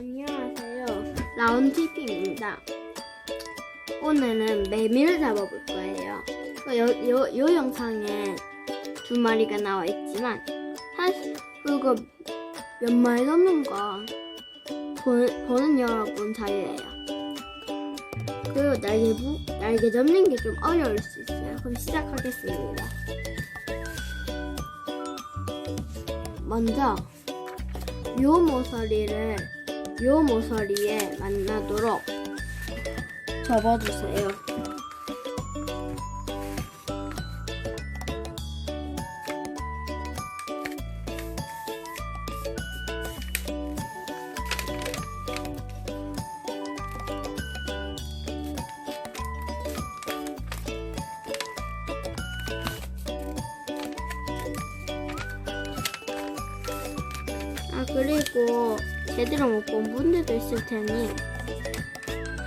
안녕하세요. 라운티피입니다. 오늘은 매미를 잡아볼 거예요. 그 요, 요, 요 영상에 두 마리가 나와 있지만, 사실 그거 몇 마리 넘는 건 보는, 보는 여러분 자유예요. 그리고 날개 부, 날개 잡는 게 좀 어려울 수 있어요. 그럼 시작하겠습니다. 먼저, 요 모서리를 요 모서리에 만나도록 접어주세요. 아 그리고 제대로 못 본 분들도 있을 테니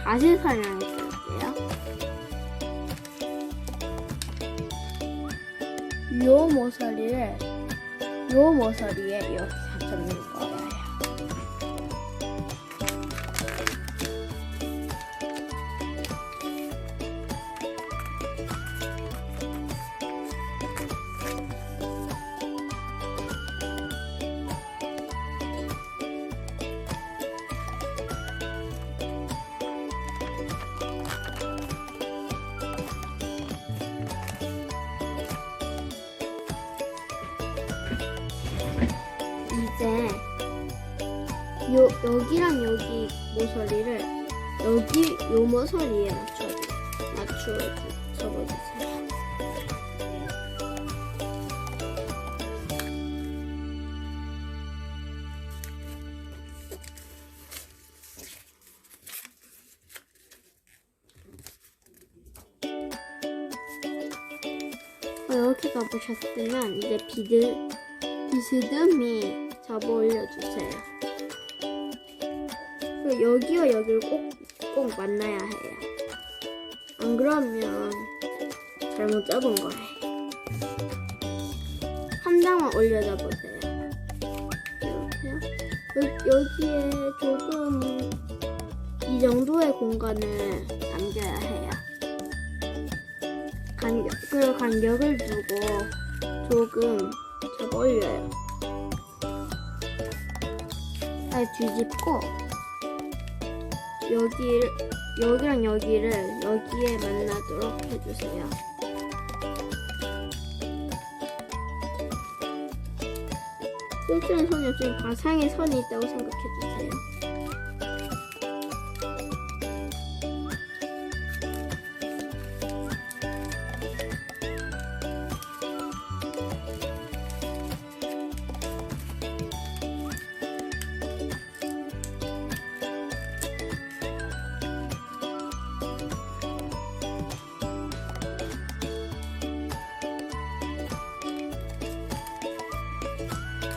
다시 설명해 드릴게요. 요 모서리를 요 모서리에 이렇게 잡는 거예요. 요 여기랑 여기 모서리를 여기 요 모서리에 맞춰 맞춰 접어주세요. 어, 이렇게 가보셨으면 이제 비드 비스듬히 접어 올려주세요. 그리고 여기와 여기를 꼭, 꼭 만나야 해요. 안 그러면 잘못 접은 거예요. 한 장만 올려다 보세요. 이렇게요. 여, 여기에 조금 이 정도의 공간을 남겨야 해요. 간격, 그리고 간격을 두고 조금 접어 올려요. 잘 뒤집고 여기 여기랑 여기를 여기에 만나도록 해주세요. 실제는 선이 없으니 가상의 선이 있다고 생각해주세요.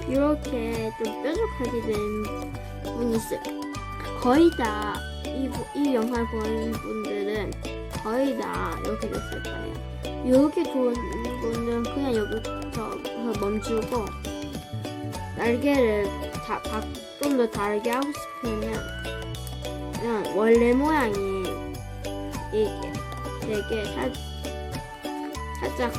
이렇게 좀 뾰족하게 된 분이 있어요. 거의 다 이 이 영상을 보는 분들은 거의 다 이렇게 됐을 거예요. 이렇게 좋은 분은 그냥 여기서 멈추고 날개를 좀더 다르게 하고 싶으면 그냥 원래 모양이 이게 되게 살, 살짝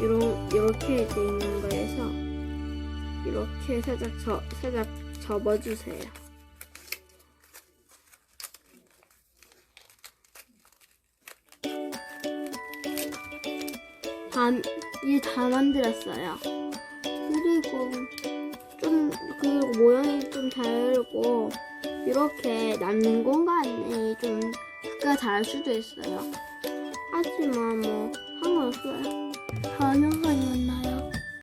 이런 이렇게 돼 있는 거에서 이렇게 살짝 저 살짝 접어주세요. 다이다 만들었어요. 그리고 좀 그리고 모양이 좀 다르고 이렇게 남는 공간이 좀 크가 다를 수도 있어요. 하지만 뭐 상관없어요. 好呀。